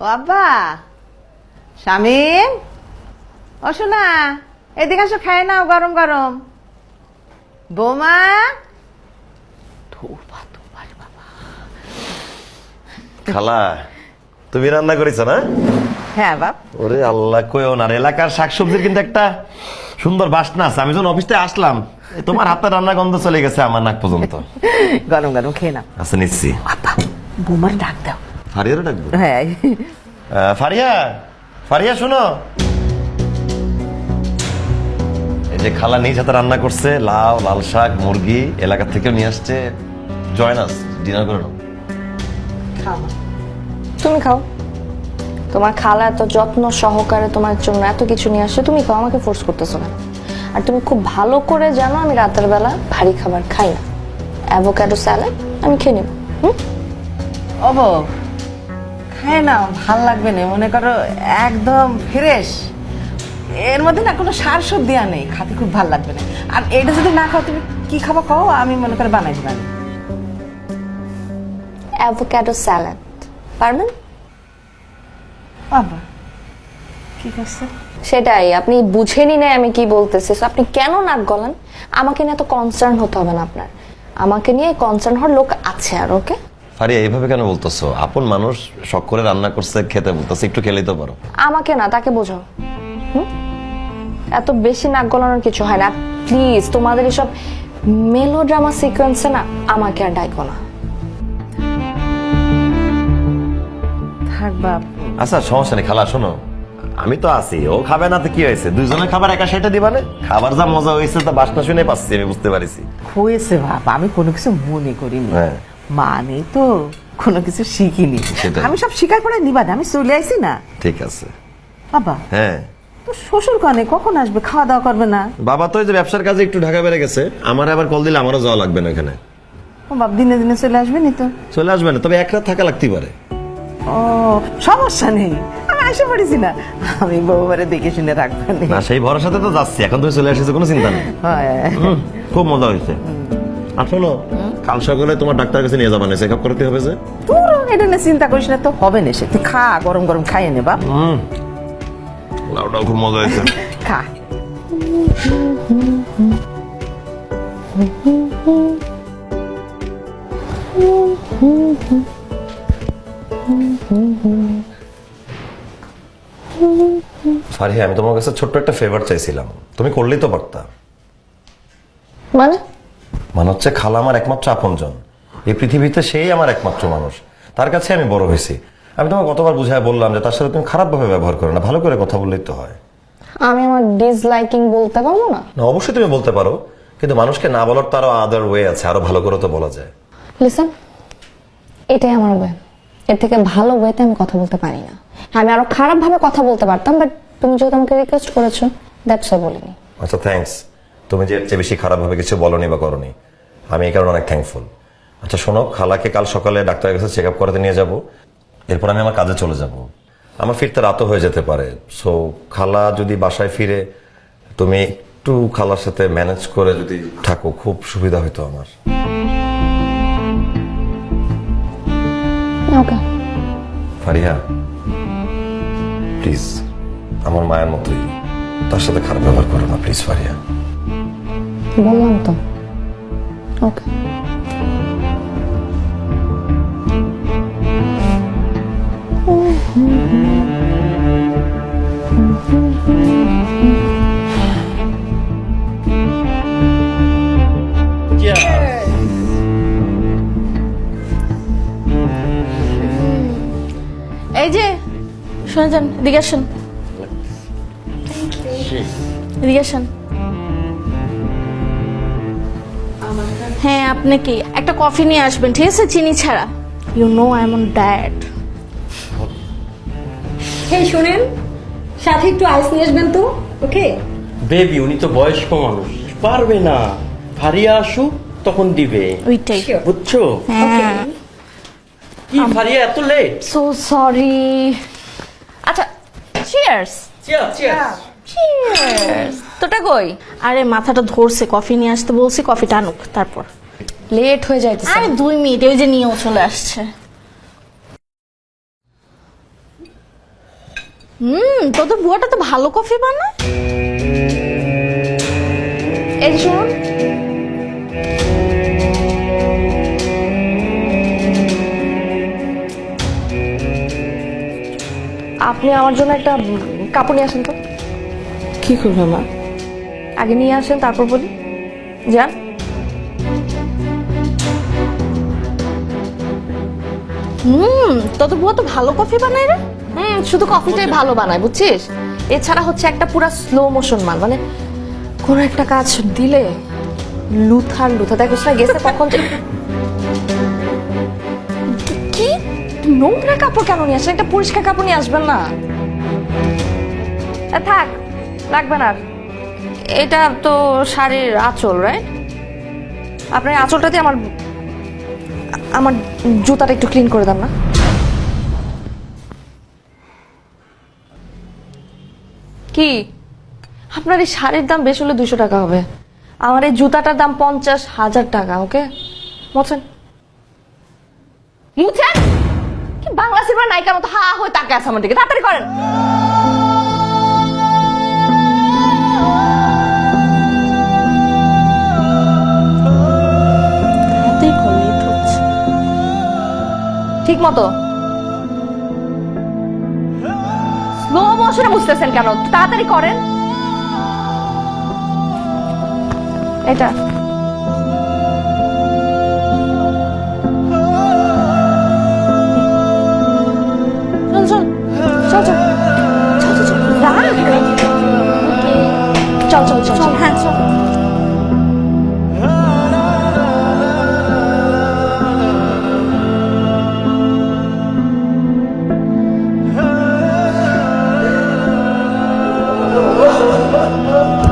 ও আব্বা স্বামীন ও শোনা এদিকে আসো খায় নাও গরম গরম। বৌমা? খালা তুমি রান্না করেছ না? হ্যাঁ বাপ। ওরে আল্লাহ কইও না এলাকার শাকসবজির কিন্তু একটা সুন্দর বাসনা আছে। আমি যখন অফিস আসলাম তোমার হাতে রান্না গন্ধ চলে গেছে আমার নাক পর্যন্ত। গরম গরম খেয়ে নাও। আচ্ছা নিচ্ছি। বৌমার ডাক দাও। ফারিয়ারও ডাকবো? হ্যাঁ। ফারিয়া ফারিয়া শোনো। এই যে খালা নিজ হাতে রান্না করছে লাউ লাল শাক মুরগি এলাকা থেকেও নিয়ে আসছে। জয়েন আস ডিনার করে নাও। তুমি খাও। তোমার খালা এত যত্ন সহকারে তোমার জন্য এত কিছু নিয়ে আসছে তুমি খাও আমাকে ফোর্স করতেছো না। আর তুমি খুব ভালো করে জানো আমি রাতের বেলা ভারী খাবার খাই না। অ্যাভোক্যাডো স্যালাড আমি খেয়ে নেব। হুম? ও খায় নাও ভালো লাগবে না। মনে করো একদম ফ্রেশ এর মধ্যে না কোনো সার সব দেওয়া নেই খাতে খুব ভালো লাগবে না। আর এটা যদি না খাও তুমি কি খাব খাও আমি মনে করে বানাই দিবানি অ্যাভোক্যাডো স্যালাড পারবেন? বাবা ঠিক আছে সেটাই আপনি বুঝেনি না আমি কি বলতেছি। আপনি কেন নাক গলান? আমাকে নিয়ে এত কনসার্ন হতে হবে না আপনার। আমাকে নিয়ে কনসার্ন হওয়ার লোক আছে আর ওকে ফারিয়া এইভাবে কেন বলতেছো? আপন মানুষ শখ করে রান্না করছে খেতে বলতেছে একটু খেলেই তো পারো। আমাকে না তাকে বোঝাও। হুম? এত বেশি নাক গলানোর কিছু হয় না। প্লিজ তোমাদের এসব মেলোড্রামা সিকোয়েন্সে না আমাকে আর ডাইকো না। থাক বাপ। আচ্ছা সমস্যা নেই খালা শোনো। আমি তো আছি ও খাবে না তো কি হয়েছে? দুইজনের খাবার একা সেটা দিবানে খাবার যা মজা হয়েছে তা বাসনা শুনে পাচ্ছি আমি বুঝতে পারিছি। হয়েছে বাপ আমি কোনো কিছু মনে করিনি। হ্যাঁ। মানে তো কোনো কিছু শিখিনি। সেটাই। আমি সব স্বীকার করে নিবা না, আমি চলে আইছি না। ঠিক আছে। বাবা হ্যাঁ। তো শ্বশুর কানে কখন আসবে খাওয়া দাওয়া করবে না? বাবা তো এই যে ব্যবসার কাজে একটু ঢাকা বেড়ে গেছে আমার আবার কল দিলে আমারও যাওয়া লাগবে না এখানে। ও বাপ দিনে দিনে চলে আসবে নি তো? চলে আসবে না তবে এক রাত থাকা লাগতেই পারে। ও সমস্যা নেই। আমি আসে পড়েছি না। আমি বউবারে দেখে শুনে রাখব নি। না সেই ভরসাতে তো যাচ্ছি এখন তুমি চলে আসেছো কোনো চিন্তা নেই। হ্যাঁ। খুব মজা হয়েছে। শোনো কাল সকালে তোমার ডাক্তার কাছে নিয়ে যাবা না চেক আপ করতে হবে যে। তোর এটা নিয়ে চিন্তা করিস না তো হবে না সে। তুই খা গরম গরম খাইয়ে নে বাপ। হুম। লাউটাও খুব মজা হয়েছে। খা। ফারিহা আমি তোমার কাছে ছোট্ট একটা ফেভার চাইছিলাম। তুমি করলেই তো পারতা মানে? মানে হচ্ছে খালা আমার একমাত্র আপনজন। এই পৃথিবীতে সেই আমার একমাত্র মানুষ। তার কাছে আমি বড় হয়েছি। আমি তোমাকে কতবার বুঝায় বললাম যে তার সাথে তুমি খারাপভাবে ব্যবহার করো না ভালো করে কথা বললেই তো হয়। আমি আমার ডিসলাইকিং বলতে পারব না? না অবশ্যই তুমি বলতে পারো। কিন্তু মানুষকে না বলার তো আরও আদার ওয়ে আছে আরও ভালো করে তো বলা যায়। লিসন এটাই আমার ওয়ে এর থেকে ভালো ওয়েতে আমি কথা বলতে পারি না। আমি আরও খারাপ ভাবে কথা বলতে পারতাম বাট তুমি যেহেতু আমাকে রিকোয়েস্ট করেছ দ্যাটস ওয়াই বলিনি। আচ্ছা থ্যাঙ্কস তুমি যে চেয়ে বেশি খারাপভাবে কিছু বলনি বা করনি আমি এই কারণে অনেক থ্যাঙ্কফুল আচ্ছা শোনো খালাকে কাল সকালে ডাক্তারের কাছে চেক আপ করাতে নিয়ে যাব এরপর আমি আমার কাজে চলে যাব। আমার ফিরতে রাতও হয়ে যেতে পারে। সো খালা যদি বাসায় ফিরে তুমি একটু খালার সাথে ম্যানেজ করে যদি থাকো খুব সুবিধা হতো আমার। ওকে ফারিহা প্লিজ আমার মায়ের মতোই তার সাথে খারাপ ব্যবহার করো না প্লিজ ফারিহা। বললাম তো ওকে এই যে শুনে যান এদিকে আসেন। এদিকে আসেন। হ্যাঁ আপনি কি? একটা কফি নিয়ে আসবেন ঠিক আছে? চিনি ছাড়া। You know I am on diet এই শোনেন সাথে একটু আইস নিয়ে আসবেন তো ওকে বেবি উনি তো বয়স্ক মানুষ। পারবে না। ফারিয়া আসুক তখন দিবে। ওইটাই। বুঝছ? হ্যাঁ। কি ফারিয়া এত লেট সো সরি আচ্ছা চিয়ার্স চিয়ার্স চিয়ার্স তোটা কই? আরে মাথাটা ধরছে কফি নিয়ে আসতে বলছি কফিটা আনুক তারপর। লেট হয়ে যাইতেছে। আরে দুই মিনিট ওই যে নিয়েও চলে আসছে। হুম তোদের বুয়াটা তো ভালো কফি বানায়। এই যে শুনুন আপনি আমার জন্য একটা কাপড় নিয়ে আসেন তো। কি করবে মা? আগে নিয়ে আসেন তারপর বলি। যান। হুম তোদের বুয়া তো ভালো কফি বানায় রে। হুম শুধু কফিটাই ভালো বানায় বুঝছিস? এছাড়া হচ্ছে একটা পুরো স্লো মোশন মাল মানে কোনো একটা কাজ দিলে লুথার লুথা। দেখো না গেছে কখন কি? নোংরা কাপড় কেন নিয়ে আসেন? একটা পরিষ্কার কাপড় নিয়ে আসবেন না। থাক লাগবে না আর। এটা তো শাড়ির আঁচল রাইট আপনার আঁচলটাতে আমার আমার জুতাটা একটু ক্লিন করে দেন না কি? আপনার এই শাড়ির দাম বেশ হলে দুশো টাকা হবে। আমার এই জুতাটার দাম পঞ্চাশ হাজার টাকা ওকে মোছেন কি বাংলা সিনেমা নায়িকার মতো হা হয়ে তাকে আছে আমার দিকে। তাড়াতাড়ি করেন। মতো। স্লো মোশনে বুঝতেছেন কেন? তাড়াতাড়ি করেন। এটা। চল চল চল চল। হ্যাঁ চল। Oh.